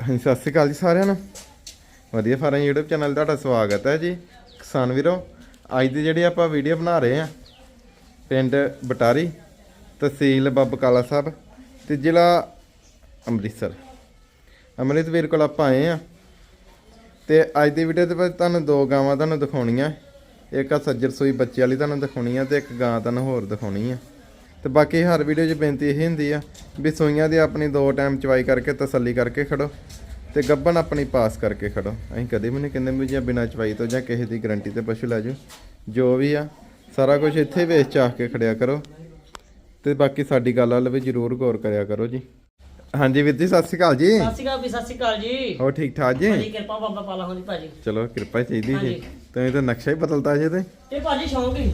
ਹਾਂਜੀ, ਸਤਿ ਸ਼੍ਰੀ ਅਕਾਲ ਜੀ ਸਾਰਿਆਂ ਨੂੰ। ਵਧੀਆ ਫਾਰਮ YouTube ਚੈਨਲ ਤੁਹਾਡਾ ਸਵਾਗਤ ਹੈ ਜੀ। ਕਿਸਾਨ ਵੀਰੋ, ਅੱਜ ਦੀ ਜਿਹੜੀ ਆਪਾਂ ਵੀਡੀਓ ਬਣਾ ਰਹੇ ਆ ਪਿੰਡ ਬਟਾਰੀ, ਤਹਿਸੀਲ ਬੱਬਕਾਲਾ ਸਾਹਿਬ ਤੇ ਜ਼ਿਲ੍ਹਾ ਅੰਮ੍ਰਿਤਸਰ। ਅੰਮ੍ਰਿਤ ਵੀਰ ਕੋਲ ਆਪਾਂ ਆਏ ਆ ਤੇ ਅੱਜ ਦੀ ਵੀਡੀਓ ਦੇ ਵਿੱਚ ਤੁਹਾਨੂੰ ਦੋ ਗਾਵਾਂ ਤੁਹਾਨੂੰ ਦਿਖਾਉਣੀਆਂ। ਇੱਕ ਆ ਸੱਜਰ ਸੂਈ ਬੱਚੇ ਵਾਲੀ ਤੁਹਾਨੂੰ ਦਿਖਾਉਣੀ ਆ ਤੇ ਇੱਕ ਗਾਂ ਤੁਹਾਨੂੰ ਹੋਰ ਦਿਖਾਉਣੀ ਆ। ਤੇ ਬਾਕੀ ਹਰ ਵੀਡੀਓ 'ਚ ਬੇਨਤੀ ਇਹ ਹੁੰਦੀ ਆ ਵੀ ਸੂਈਆਂ ਦੀ ਆਪਣੀ ਦੋ ਟਾਈਮ ਚਵਾਈ ਕਰਕੇ ਤਸੱਲੀ ਕਰਕੇ ਖੜੋ ਤੇ ਗੱਬਨ ਆਪਣੀ ਪਾਸ ਕਰਕੇ ਖੜੋ। ਅਸੀਂ ਕਦੇ ਵੀ ਨਹੀਂ ਕਹਿੰਦੇ ਵੀ ਜਾਂ ਬਿਨਾਂ ਚਵਾਈ ਤੋਂ ਜਾਂ ਕਿਸੇ ਦੀ ਗਰੰਟੀ ਤੇ ਪਸ਼ੂ ਲੈ ਜਾਓ। ਜੋ ਵੀ ਆ ਸਾਰਾ ਕੁਝ ਇੱਥੇ ਵੇਚ ਚਾਹ ਕੇ ਖੜਿਆ ਕਰੋ। ਤੇ ਬਾਕੀ ਸਾਡੀ ਗੱਲ ਵੱਲ ਵੀ ਜ਼ਰੂਰ ਗੌਰ ਕਰਿਆ ਕਰੋ ਜੀ। ਹਾਂਜੀ ਵੀਰ ਜੀ ਸਤਿ ਸ਼੍ਰੀ ਅਕਾਲ ਜੀ। ਸਤਿ ਸ਼੍ਰੀ ਅਕਾਲ ਵੀ ਸਤਿ ਸ਼੍ਰੀ ਅਕਾਲ ਜੀ। ਹੋਰ ਠੀਕ ਠਾਕ ਜੀ? ਭਾਜੀ ਕਿਰਪਾ ਬਾਬਾ ਪਾਲਾ ਹੋਣੀ ਭਾਜੀ। ਚਲੋ ਕਿਰਪਾ ਚਾਹੀਦੀ ਜੀ। ਤੁਸੀਂ ਤਾਂ ਨਕਸ਼ਾ ਹੀ ਬਦਲਤਾ ਜੇ ਤੇ। ਇਹ ਭਾਜੀ ਸ਼ੌਂਕ ਹੀ।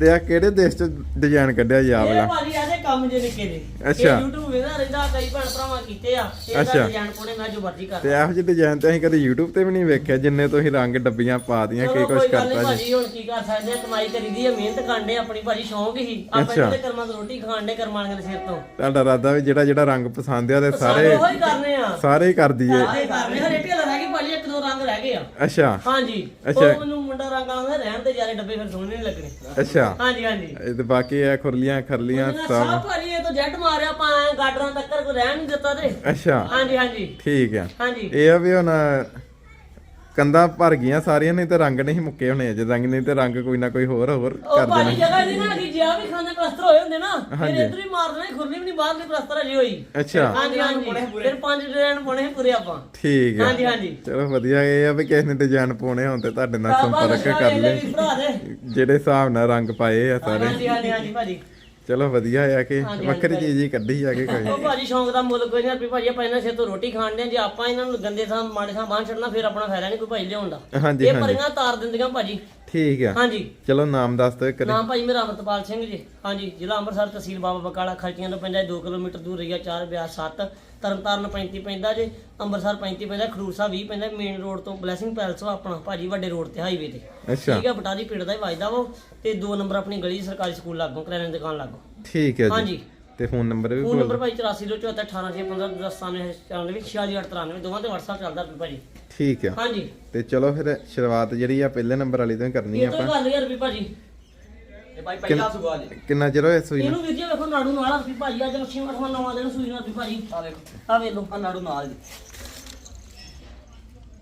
ਤੇ ਆ ਕਿਹੜੇ ਦੇਸ਼ ਚ ਡਿਜ਼ਾਈਨ ਕੱਢਿਆ ਜੀ ਆ ਇਹ ਵਾਲਾ ਭਾਜੀ ਆਦੇ ਕੰਮ ਜੇ ਨਿੱਕੇ ਅੱਛਾ। ਇਹ YouTube ਵੇਖਦਾ ਰਹਿੰਦਾ ਕਈ ਭੈਣ ਭਰਾਵਾਂ ਕੀਤੇ ਆ। ਅੱਛਾ। ਇਹਦਾ ਡਿਜ਼ਾਈਨ ਪਾਉਣੇ ਮੈਂ ਜੋ ਮਰਜ਼ੀ ਕਰ ਤੇ ਇਹੋ ਜਿਹੇ ਡਿਜ਼ਾਈਨ ਤੇ ਅਸੀਂ ਕਦੇ YouTube ਤੇ ਵੀ ਨਹੀਂ ਵੇਖਿਆ ਜਿੰਨੇ ਤੁਸੀਂ ਰੰਗ ਡੱਬੀਆਂ ਪਾ ਦੀਆਂ ਕੀ ਚਲੋ ਕੁਝ ਕੋਈ ਗੱਲ ਨਹੀਂ ਕਰਤਾ ਜੀ। ਭਾਜੀ ਹੁਣ ਕੀ ਕਰ ਸਕਦੇ ਆ ਕਮਾਈ ਕਰੀਦੀ ਆ ਮਿਹਨਤ ਕਰਦੇ ਆਪਣੀ ਭਾਜੀ ਸ਼ੌਂਕ ਹੀ। ਆਪਾਂ ਅੱਛਾ। ਇਹਦੇ ਕਰਮਾਂ ਤੋਂ ਰੋਟੀ ਖਾਣ ਦੇ ਕਰਮਾਂ ਦੇ ਸਿਰ ਤੋਂ। ਤੁਹਾਡਾ ਇਰਾਦਾ ਵੀ ਜਿਹੜਾ ਜਿਹੜਾ ਰੰਗ ਪਸੰਦ ਆ ਤੇ ਸਾਰੇ ਉਹੀ ਕਰਨੇ ਆ। ਸਾਰੇ ਹੀ ਕਰ ਦਈਏ। ਸਾਰੇ ਕਰਨੇ ਹਰੇ ਢੇਲਾ ਰਹਿ ਗਈ ਭਾਜੀ ਇੱਕ ਗਏ ਆ। ਅੱਛਾ। ਹਾਂਜੀ। ਅੱਛਾ। ਉਹ ਮੈਨੂੰ ਮੁੰਡਾ ਰੰਗ ਆਉਂਦਾ ਰਹਿਣ ਤੇ ਜਾਰੇ ਡੱਬੇ ਫਿਰ ਸੋਹਣੇ ਨਹੀਂ ਲੱਗਣੇ। ਅੱਛਾ। ਹਾਂਜੀ ਹਾਂਜੀ। ਇਹ ਤੇ ਬਾਕੀ ਇਹ ਖੁਰਲੀਆਂ ਖਰਲੀਆਂ ਸਭ। ਸਭ ਭਾਜੀ ਇਹ ਤਾਂ ਜੱਟ ਮਾਰਿਆ ਐਂ ਗਾਡਰਾਂ ਤੱਕਰ ਕੋ ਰਹਿਣ ਨਹੀਂ ਦਿੱਤਾ ਤੇ। ਅੱਛਾ। ਹਾਂਜੀ ਹਾਂਜੀ। ਠੀਕ ਆ। ਹਾਂਜੀ। ਇਹ ਆ ਵੀ ਹੁਣ ਕੰਦਾ ਭਰ ਗਈਆਂ ਸਾਰੀਆਂ ਨਹੀਂ ਤੇ ਰੰਗ ਨਹੀਂ ਮੁੱਕੇ ਹੋਣੇ ਅਜੇ ਰੰਗ ਨਹੀਂ ਤੇ ਰੰਗ ਕੋਈ ਨਾ ਕੋਈ ਹੋਰ ਹੋਰ ਉਹ ਕਰ ਭਾਜੀ ਦੇਣਾ। ਜਗ੍ਹਾ ਨਹੀਂ ਨਾ ਕਿ ਜਿਆ ਵੀ ਖਾਂਦੇ ਪਲਸਤਰ ਹੋਏ ਹੁੰਦੇ ਨਾ ਫਿਰ ਹਾਂਜੀ। ਇਧਰ ਹੀ ਮਾਰ ਦੇਣਾ ਖੁਰਲੀ ਵੀ ਨਹੀਂ ਬਾਹਰ ਦੀ ਪਲਸਤਰ ਅਜੀ ਹੋਈ। ਅੱਛਾ। ਹਾਂਜੀ ਹਾਂਜੀ। ਫਿਰ ਪੰਜ ਡਿਜ਼ਾਈਨ ਸੀ ਪੂਰੇ ਆਪਾਂ। ਠੀਕ ਆ। ਹਾਂਜੀ ਹਾਂਜੀ। ਚਲੋ ਵਧੀਆ ਇਹ ਆ ਵੀ ਕਿਸੇ ਨੇ ਡਿਜ਼ਾਈਨ ਪਾਉਣੇ ਹੋਣ ਤੇ ਤੁਹਾਡੇ ਨਾਲ ਸੰਪਰਕ ਕਰ ਲੈ ਭਰਾ ਦੇ। ਜਿਹੜੇ ਹਿਸਾਬ ਨਾਲ ਰੰਗ ਪਾਏ ਆ ਸਾਰੇ। ਹਾਂਜੀ ਹਾਂਜੀ ਹਾਂਜੀ ਭਾਜੀ। ਚਲੋ ਵਧੀਆ ਆ ਕਿ ਹਾਂਜੀ, ਵੱਖਰੀ ਹਾਂਜੀ। ਚੀਜ਼ ਹੀ ਕੱਢੀ ਜਾ ਕੇ ਕੋਈ। ਉਹ ਭਾਜੀ ਸ਼ੌਂਕ ਦਾ ਮੁੱਲ ਕੋਈ ਨਹੀਂ ਰੁਪਏ ਭਾਜੀ ਆਪਾਂ ਇਹਨਾਂ ਸਿਰ ਤੋਂ ਰੋਟੀ ਖਾਣ ਦੇ ਜੇ ਆਪਾਂ ਇਹਨਾਂ ਨੂੰ ਗੰਦੇ ਥਾਂ ਮਾੜੇ ਥਾਂ ਬਾਹਰ ਛੱਡਣਾ ਫਿਰ ਆਪਣਾ ਫਾਇਦਾ ਨਹੀਂ ਕੋਈ ਭਾਈ ਲਿਆਉਣ ਦਾ। ਹਾਂਜੀ ਇਹ ਹਾਂਜੀ। ਪਰੀਆਂ ਤਾਰ ਦਿੰਦੀਆਂ ਭਾਜੀ। ਠੀਕ ਆ। ਹਾਂਜੀ। ਚਲੋ ਨਾਮ ਦੱਸ ਦਿਓ ਕਰੀ ਨਾਮ ਭਾਜੀ ਮੇਰਾ ਅਮਰਤਪਾਲ ਸਿੰਘ ਜੀ। ਹਾਂਜੀ ਜ਼ਿਲ੍ਹਾ ਅੰਮ੍ਰਿਤਸਰ ਤਹਿਸੀਲ ਬਾਬਾ ਬਕਾਲਾ ਖਲਚੀਆਂ ਤੋਂ ਪੈਂਦਾ 2 ਕਿਲੋਮੀਟਰ ਦੂਰ ਰਹੀਆ 4 ਬਿਆਸ 7 ਤਰਨਤਾਰਨ 35 ਪੈਂਦਾ ਜੇ ਅੰਮ੍ਰਿਤਸਰ 35 ਪੈਂਦਾ ਖਡੂਰ ਸਾਹਿਬ 20 ਪੈਂਦਾ ਮੇਨ ਰੋਡ ਤੋਂ ਬਲੇਸਿੰਗ ਪੈਲਸ ਵਾ ਆਪਣਾ ਭਾਜੀ ਵੱਡੇ ਰੋਡ ਤੇ ਹਾਈਵੇ ਤੇ। ਅੱਛਾ। ਠੀਕ ਹੈ ਬਟਾਲੀ ਪਿੰਡ ਦਾ ਹੀ ਵੱਜਦਾ ਵਾ ਤੇ 2 ਨੰਬਰ ਆਪਣੀ ਗਲੀ ਸਰਕਾਰੀ ਸਕੂਲ ਲਾਗੋਂ ਕਰਿਆਨੇ ਦੀ ਦੁਕਾਨ ਲਾਗੋਂ। ਠੀਕ ਹੈ ਜੀ। ਹਾਂਜੀ। ਤੇ ਫੋਨ ਨੰਬਰ ਵੀ ਫੋਨ ਬੋਲ ਨੰਬਰ ਭਾਈ 8424189615 ਦੋਵਾਂ ਤੇ WhatsApp ਚੱਲਦਾ ਭਾਜੀ ਠੀਕ ਆ ਹਾਂਜੀ ਤੇ ਚਲੋ ਫਿਰ ਸ਼ੁਰੂਆਤ ਜਿਹੜੀ ਆ ਪਹਿਲੇ ਨੰਬਰ ਵਾਲੀ ਤੋਂ ਹੀ ਕਰਨੀ ਇਹ ਆ ਤੋਂ ਆਪਾਂ ਗੱਲ ਯਾਰ ਵੀ ਭਾਜੀ ਇਹ ਭਾਈ ਪਹਿਲਾ ਸੁਗਾ ਜੀ ਕਿੰਨਾ ਚਿਰ ਹੋਇਆ ਸੂਈ ਨੂੰ ਇਹਨੂੰ ਵੀਰ ਜੀ ਵੇਖੋ ਨਾੜੂ ਨਾਲ ਵੀ ਭਾਜੀ ਅੱਜ ਮੱਛੀ ਮਠਵਾ ਨਵਾਂ ਦਿਨ ਸੂਈ ਨਾਲ ਵੀ ਭਾਜੀ ਆ ਵੇਖੋ ਆ ਵੇਖ ਲਓ ਆ ਨਾੜੂ ਨਾਲ ਜੀ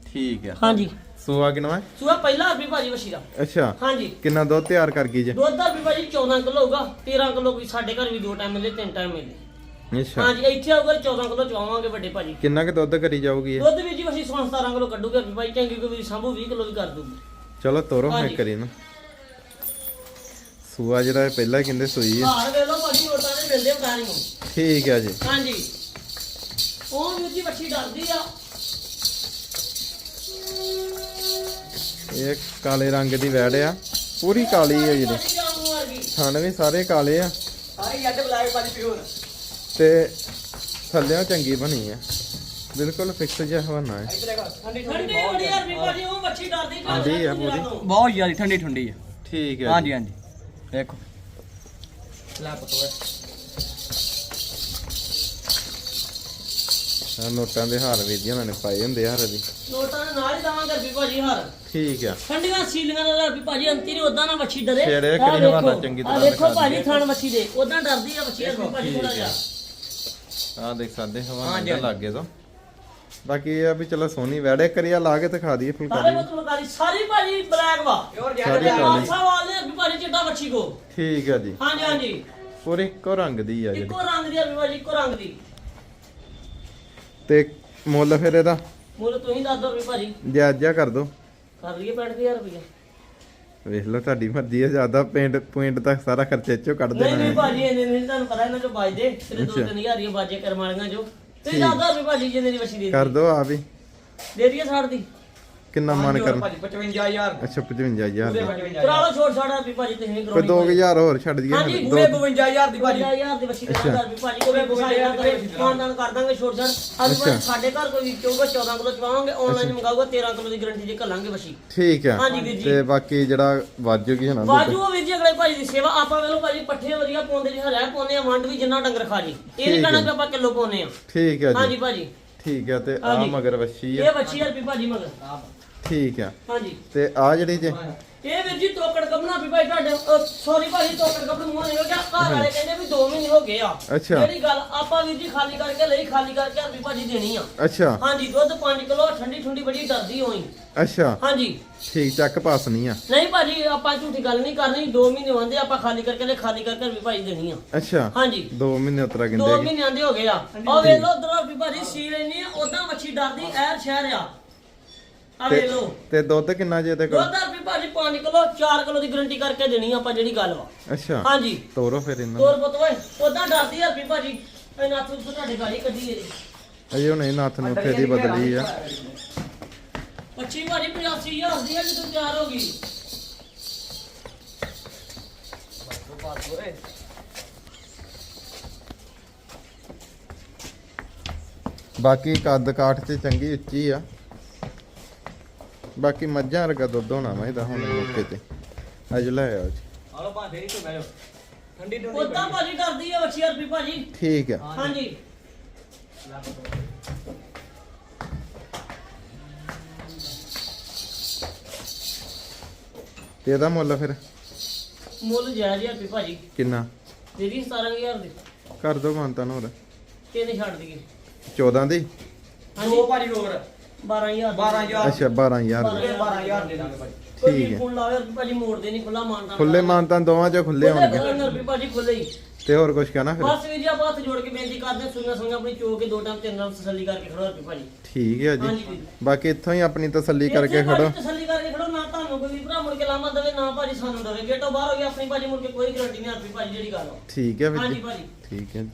ਠੀਕ ਆ ਹਾਂਜੀ ਸੂਆ ਕਿੰਨਾ ਸੂਆ ਪਹਿਲਾ ਵੀ ਭਾਜੀ ਦਾ। ਅੱਛਾ। ਹਾਂਜੀ। ਕਿੰਨਾ ਦੁੱਧ ਤਿਆਰ ਕਰ ਗਈ ਜੇ? ਦੁੱਧ ਦਾ ਵੀ ਭਾਜੀ 14 ਕਿਲੋ ਹੋਊਗਾ। 13 ਕਿਲੋ ਵੀ ਸਾਡੇ ਘਰ ਵੀ ਦੋ ਟਾਈਮ ਮਿਲਦੇ ਤਿੰਨ ਟਾਈਮ ਮਿਲਦੇ ਅੱਛਾ। ਹਾਂਜੀ ਇੱਥੇ ਆਊਗਾ 14 ਕਿਲੋ ਚਵਾਵਾਂਗੇ ਵੱਡੇ ਭਾਜੀ। ਕਿੰਨਾ ਕੁ ਦੁੱਧ ਕਰੀ ਜਾਊਗੀ ਇਹ? ਦੁੱਧ ਵੀ ਜੀ ਅਸੀਂ 16 17 ਕਿਲੋ ਕੱਢੂਗੇ ਵੀ ਭਾਈ ਚੰਗੀ ਕੋਈ ਵੀ ਸੰਭੂ 20 ਕਿਲੋ ਵੀ ਕਰ ਦੂਗੀ। ਚਲੋ ਤੋਰੋ ਮੈਂ ਹਾਂਜੀ। ਕਰੀ ਨਾ। ਸੂਆ ਜਿਹੜਾ ਇਹ ਪਹਿਲਾਂ ਕਹਿੰਦੇ ਸੂਈ ਘਰ ਵੇਖ ਲਓ ਭਾਜੀ ਵੋਟਾਂ ਦੇ ਮਿਲਦੇ ਬਟਾਰੀ ਨੂੰ ਠੀਕ ਆ ਜੀ। ਹਾਂਜੀ। ਉਹ ਵੀਰ ਜੀ ਮੱਛੀ ਡਰਦੀ ਆ। ਇਹ ਕਾਲੇ ਰੰਗ ਦੀ ਵੈੜ ਆ। ਪੂਰੀ ਕਾਲੀ ਹੈ ਜਿਹੜੀ। ਥਣ ਵੀ ਸਾਰੇ ਕਾਲੇ ਆ। ਸਾਰੇ ਜੱਟ ਬੁਲਾਏ ਭਾਜੀ ਪਿਓਰ। ਤੇ ਥੱਲਿਆਂ ਚੰਗੀ ਬਣੀ ਆ। ਬਿਲਕੁਲ ਫਿਕਸ ਜਿਹਾ ਹਵਾਨਾ ਹੈ ਠੰਡੀ ਠੰਡੀ ਬੜੀ ਯਾਰ ਵੀ ਭਾਜੀ ਉਹ ਮੱਛੀ ਡਰਦੀ ਠੰਡੀ ਆ ਪੂਰੀ। ਬਹੁਤ ਜ਼ਿਆਦਾ ਠੰਡੀ ਠੰਡੀ ਹੈ ਠੀਕ ਹੈ ਹਾਂਜੀ ਹਾਂਜੀ। ਦੇਖੋ। ਲੈ ਪਤੋਏ ਆ ਨੋਟਾਂ ਦੇ ਹਾਰ ਵੀ ਜੀ ਉਹਨਾਂ ਨੇ ਪਾਏ ਹੁੰਦੇ ਆ ਹਾਰ ਦੀ ਨੋਟਾਂ ਦੇ ਨਾਲ ਹੀ ਦਵਾਂਗੇ ਵੀ ਭਾਜੀ ਹਰ। ਠੀਕ ਆ। ਠੰਡੀਆਂ ਸੀਲੀਆਂ ਦਾ ਵੀ ਭਾਜੀ ਅੰਤੀ ਨੇ ਉਦਾਂ ਨਾ ਮੱਛੀ ਡਰੇ। ਕਰੀ ਹਵਾਨਾ ਚੰਗੀ ਤਰ੍ਹਾਂ ਦਿਖਾ ਭਾਜੀ ਥਣ ਮੱਛੀ ਦੇ ਉਦਾਂ ਡਰਦੀ ਆ ਮੱਛੀ ਵੀ ਭਾਜੀ ਥੋੜਾ ਜਿਹਾ। ਆ। ਦੇਖ ਸਕਦੇ ਹਵਾਨਾ ਦਾ। ਲੱਗੇ ਤੋਂ। ਬਾਕੀ ਇਹ ਆ ਵੀ ਚਲੋ ਸੋਹਣੀ ਵੈੜੇ ਕਰੀਆ ਲਾ ਕੇ ਦਿਖਾ ਦਈਏ ਸਾਰੇ ਫੁਲਕਾਰੀ ਸਾਰੀ ਭਾਜੀ ਬਲੈਕ ਵਾ। ਪਿਓਰ ਕਾਲੀ। ਮਾਸਾ ਵਾਲੇ ਭਾਜੀ ਚਿੱਟਾ ਮੱਛੀ ਕੋ। ਠੀਕ ਆ ਜੀ। ਹਾਂਜੀ ਹਾਂਜੀ ਪੂਰੀ ਇੱਕੋ ਰੰਗ ਦੀ ਆ ਜਿਹੜੀ। ਇੱਕੋ ਰੰਗ ਦੀ ਆ ਵੀ ਭਾਜੀ ਇੱਕੋ ਰੰਗ ਦੀ। ਤੇ ਮੁੱਲ ਫਿਰ ਇਹਦਾ? ਮੁੱਲ ਤੁਸੀਂ ਦੱਸ ਦੋ ਵੀ ਭਾਜੀ। ਜਾਇਜ਼ਾ ਕਰ ਦੋ। ਕਰ ਲਈਏ 65000 ਰੁਪਏ ਵੇਖ ਲਓ ਤੁਹਾਡੀ ਮਰਜ਼ੀ ਹੈ ਜ਼ਿਆਦਾ ਪੇਂਟ ਪੁਆਇੰਟ ਤੱਕ ਸਾਰਾ ਖਰਚਾ ਇੱਚੋ ਕੱਢ ਦੇਣਾ ਨਹੀਂ ਹੈ। ਭਾਜੀ ਇਹਨੇ ਨਹੀਂ ਤੁਹਾਨੂੰ ਪਤਾ ਇਹਨਾਂ ਚੋਂ ਬਾਜਦੇ ਤੇਰੇ ਦੋ। ਤਿੰਨ ਹਜ਼ਾਰ ਦੀਆਂ ਬਾਜੇ ਕਰਮ ਵਾਲੀਆਂ ਜੋ ਤੁਸੀਂ ਦੱਸ ਦੋ ਵੀ ਭਾਜੀ ਜਿੰਨੇ ਦੀ ਮੱਛੀ ਦੇ ਕਰ ਦੋ ਆ ਵੀ ਦੇ ਦਈਏ ਸਾੜ ਦੀ। ਕਿੰਨਾ ਮਨ ਕਰਨ? ਭਾਜੀ 55000 ਅੱਛਾ 55000 ਦੀ। ਕਰਾ ਲਓ ਛੋਟ ਛਾੜਾ ਵੀ ਭਾਜੀ ਤੁਸੀਂ ਕੋਈ ਕਰਾਉਣੀ 2000 ਹੋਰ ਛੱਡ ਦਈਏ ਹਾਂਜੀ। ਪੂਰੇ ਦੋ 52000 ਦੀ ਭਾਜੀ। 50000 ਦੀ ਮੱਛੀ ਕਰਾ ਵੀ ਭਾਜੀ ਕੋਈ ਬੁਸਾਈ ਨਾ ਕਰੇ ਖਾਨਦਾਨ ਕਰ ਦਾਂਗੇ ਛੋਟ ਛਾੜ ਅੱਜ। ਸਾਡੇ ਘਰ ਕੋਈ ਚੋਗਾ 14 ਕਿਲੋ ਚਵਾਵਾਂਗੇ ਆਨਲਾਈਨ ਮੰਗਾਊਗਾ 13 ਕਿਲੋ ਦੀ ਗਾਰੰਟੀ ਜੇ ਘੱਲਾਂਗੇ ਮੱਛੀ ਠੀਕ ਆ ਹਾਂਜੀ ਵੀਰ ਜੀ। ਤੇ ਬਾਕੀ ਜਿਹੜਾ ਵਾਜੂਗੀ ਹਨਾ ਉਹ ਵੀਰ ਜੀ ਅਗਲੇ ਭਾਜੀ ਦੀ ਸੇਵਾ ਆਪਾਂ ਵੇਲੋ ਭਾਜੀ ਪੱਠੇ ਵਧੀਆ ਪਾਉਂਦੇ ਜੀ ਹਰਿਆ ਪਾਉਂਦੇ ਆ ਵੰਡ ਵੀ ਜਿੰਨਾ ਡੰਗਰ ਖਾ ਜੀ। ਇਹ ਨਹੀਂ ਕਹਿਣਾ ਹੈ। ਕਿ ਆਪਾਂ ਕਿਲੋ ਪਾਉਂਦੇ ਆ। ਠੀਕ ਆ ਜੀ। ਹਾਂਜੀ ਭਾਜੀ। ਠੀਕ ਆ ਤੇ ਆ ਹਾਂਜੀ। ਮਗਰ ਵੱਛੀ ਆ। ਇਹ ਬੱਚੀ ਹਰਪੀ ਭਾਜੀ ਮਗਰ। ਠੀਕ ਆ। ਹਾਂਜੀ। ਤੇ ਆ ਜਿਹੜੀ ਜੇ ਇਹ ਵੀਰ ਜੀ ਤੋਕੜ ਕੱਪਣਾ ਵੀ ਭਾਈ ਤੁਹਾਡੇ ਸੌਰੀ ਭਾਜੀ ਤੋਕੜ ਕੱਪਣ ਮੂੰਹ ਨਿਕਲ ਗਿਆ ਘਰ ਵਾਲੇ ਕਹਿੰਦੇ ਵੀ 2 ਮਹੀਨੇ ਹੋ ਗਏ ਆ। ਅੱਛਾ। ਜਿਹੜੀ ਗੱਲ ਆਪਾਂ ਵੀਰ ਜੀ ਖਾਲੀ ਕਰਕੇ ਲਈ ਖਾਲੀ ਕਰਕੇ ਹਰਪੀ ਭਾਜੀ ਦੇਣੀ ਆ। ਅੱਛਾ। ਹਾਂਜੀ ਦੁੱਧ 5 ਕਿਲੋ ਠੰਡੀ ਠੰਡੀ ਬੜੀ ਡਰਦੀ ਹੋਈ। ਅੱਛਾ। ਹਾਂਜੀ। ਠੀਕ ਚੱਕ ਪਾਸ ਨਹੀਂ ਆ। ਨਹੀਂ ਭਾਜੀ ਆਪਾਂ ਝੂਠੀ ਗੱਲ ਨਹੀਂ ਕਰਨੀ 2 ਮਹੀਨੇ ਹੁੰਦੇ ਆਪਾਂ ਖਾਲੀ ਕਰਕੇ ਤੇ ਖਾਲੀ ਕਰਕੇ ਹਰਪੀ ਭਾਜੀ ਦੇਣੀ ਆ। ਅੱਛਾ। ਹਾਂਜੀ। 2 ਮਹੀਨੇ ਉਤਰਾ 2 ਗਿੰਦੇ। ਮਹੀਨਿਆਂ ਦੇ ਹੋ ਗਏ ਆ। ਉਹ ਵੇਖ ਲੋ ਉਧਰ ਹਰਪੀ ਭਾਜੀ ਸੀਲ ਇੰਨੀ ਆ ਉਦਾਂ ਮੱਛੀ ਡਰਦੀ ਐਰ ਸ਼ਹਿਰ ਆ। ਆ ਵੇਖ ਲੋ ਤੇ ਦੁੱਧ ਕਿੰਨਾ ਜੇ ਤੇ ਦੁੱਧ ਹਰਪੀ ਭਾਜੀ 5 ਕਿਲੋ 4 ਕਿਲੋ ਦੀ ਗਾਰੰਟੀ ਕਰਕੇ ਦੇਣੀ ਆਪਾਂ ਜਿਹੜੀ ਗੱਲ ਵਾ। ਅੱਛਾ। ਹਾਂਜੀ। ਤੋਰੋ ਫਿਰ ਇਹਨਾਂ ਨੂੰ। ਤੋਰ ਪੁੱਤ ਓਏ ਉਦਾਂ ਡਰਦੀ ਆ ਹਰਪੀ ਭਾਜੀ। ਇਹ ਨੱਥ ਉੱਤੇ ਤੁਹਾਡੇ ਗਾੜੀ ਕੱਢੀ ਇਹਦੀ। ਅਜੇ ਹੁਣ ਇਹ ਨੱਥ ਨੂੰ ਉੱਥੇ ਦੀ ਬਦਲੀ ਆ। ਮੱਛੀ ਭਾਜੀ 85000 ਦੀ ਆ ਜਦੋਂ ਤਿਆਰ ਹੋ ਗਈ। ਬਾਕੀ ਕੱਦ ਕਾਠ ਤੇ ਚੰਗੀ ਉੱਚੀ ਆ। ਬਾਕੀ ਮੱਝਾਂ ਵਰਗਾ ਦੁੱਧ ਹੋਣਾ ਵਾ ਇਹਦਾ ਹੁਣ ਮੌਕੇ ਤੇ। ਅੱਜ ਲੈ ਆਓ ਜੀ। ਆਲੋ ਪਾ ਫੇਰੀ ਤੋਂ ਬੈਠੋ ਠੰਡੀ ਠੰਡੀ ਉਦਾਂ ਭਾਜੀ ਡਰਦੀ ਆ ਮੱਛੀ ਹਰਪੀ ਭਾਜੀ। ਠੀਕ ਆ। ਹਾਂਜੀ। ਤੇ ਇਹਦਾ ਮੁੱਲ ਫਿਰ? ਮੁੱਲ ਜਾਇਜ਼ ਹੀ ਹਰਪੀ ਭਾਜੀ। ਕਿੰਨਾ? ਦੇਦੀ 17000 ਦੀ। ਕਰ ਦੋ ਮਾਨਤਾ ਨੂੰ ਹੋਰ। ਕਿਹਨੇ ਛੱਡ ਦਈਏ। 14 ਦੀ? ਹਾਂਜੀ। ਦੋ ਭਾਜੀ ਹੋਰ। 12000 12000 ਅੱਛਾ 12000 ਦੀ। 12000 ਦੇ ਦਾਂਗੇ ਭਾਜੀ ਕੋਈ ਠੀਕ ਹੈ। ਫੋਨ ਲਾਵੇ ਭਾਜੀ ਮੋੜਦੇ ਨਹੀਂ ਖੁੱਲਾ ਮਾਨਤਾ ਖੁੱਲੇ ਮਾਨਤਾ ਦੋਵਾਂ ਚ ਖੁੱਲੇ ਹੋਣਗੇ। ਹਰਪੀ ਭਾਜੀ ਖੁੱਲੇ ਹੀ। ਤੇ ਹੋਰ ਕੁਝ ਕਹਿਣਾ ਫਿਰ? ਬਸ ਵੀ ਜੀ ਆਪਾਂ ਹੱਥ ਜੋੜ ਕੇ ਬੇਨਤੀ ਕਰਦੇ ਸੁਣਨਾ ਸੁਣਨਾ ਆਪਣੀ ਚੋ ਕੇ ਦੋ ਟਾਈਮ ਤਿੰਨ ਟਾਈਮ ਤਸੱਲੀ ਕਰਕੇ ਖੜੋ ਹਰਪੀ ਭਾਜੀ। ਠੀਕ ਹੈ ਹਾਂਜੀ ਜੀ। ਵੀਰ। ਬਾਕੀ ਇੱਥੋਂ ਹੀ ਆਪਣੀ ਤਸੱਲੀ ਕਰਕੇ ਖੜੋ। ਤਸੱਲੀ ਕਰਕੇ ਖੜੋ ਨਾ ਤੁਹਾਨੂੰ ਕੋਈ ਭਰਾ ਮੁੜ ਕੇ ਲਾਮਾ ਦੇਵੇ ਨਾ ਭਾਜੀ ਸਾਨੂੰ ਦੇਵੇ। ਗੇਟੋਂ ਬਾਹਰ ਹੋ ਗਿਆ ਆਪਣੀ ਭਾਜੀ ਮੁੜ ਕੇ ਕੋਈ ਗਰੰਟੀ ਨਹੀਂ ਹਰਪੀ ਭਾਜੀ ਜਿਹੜੀ ਗੱਲ ਆ। ਠੀਕ ਹੈ ਵੀਰ ਹਾਂਜੀ ਜੀ ਭਾਜੀ। ਠੀਕ ਹੈ